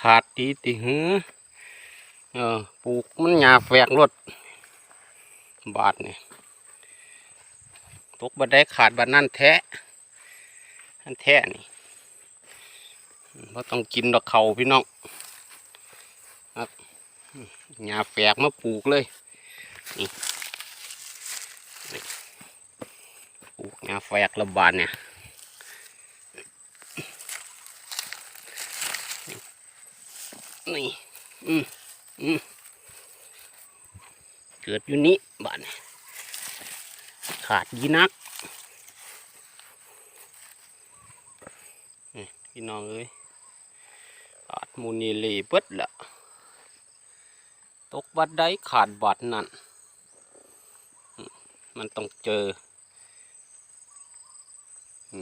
ขาดีติหือเออปลูกมันหยาแฝกรถบาทนี่ตกบันไดขาดบันนั่นแท้อันแท้นี่เราต้องกินดอกเขาพี่น้องครับหยาแฝกมาปลูกเลยนี่ปลูกหยาแฝกระบาดเนี่ย นี่อืมอืมเกิดอยู่นี้บ้านขาดยีนักนี่พี่น้องเอ้ยขาดมูนีเลยเปิดละตกบัดได้ขาดบัดนั่นมมันต้องเจอ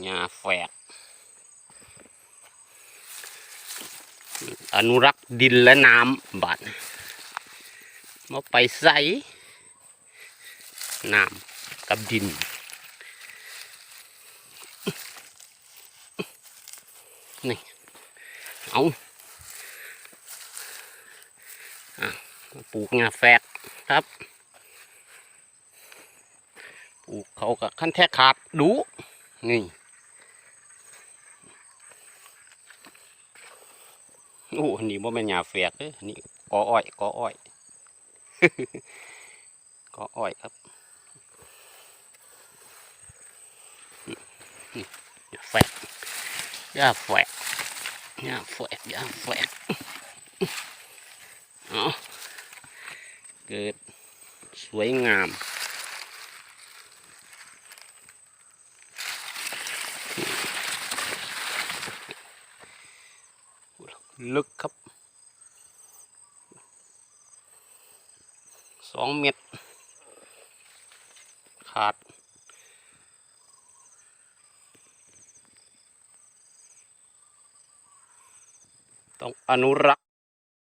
หญ้าแฝก อนุรักษ์ดินและน้ำบาดมาไปใส่น้ำกับดินนี่เอาอะปลูกงาแฝกครับ ปลูกเขากับขั้นแท้ขาดดูนี่ โอ้นี่บ่แม่นหญ้าแฝกเด้อนี่กออ้อยกออ้อยกออ้อยครับนี่าแฝกหญ้าแฝกหญ้าแฝกหญ้าแฝกเอาเกิดสวยงาม ลึกครับสองเม็ดขาด ต้องอนุรักษ์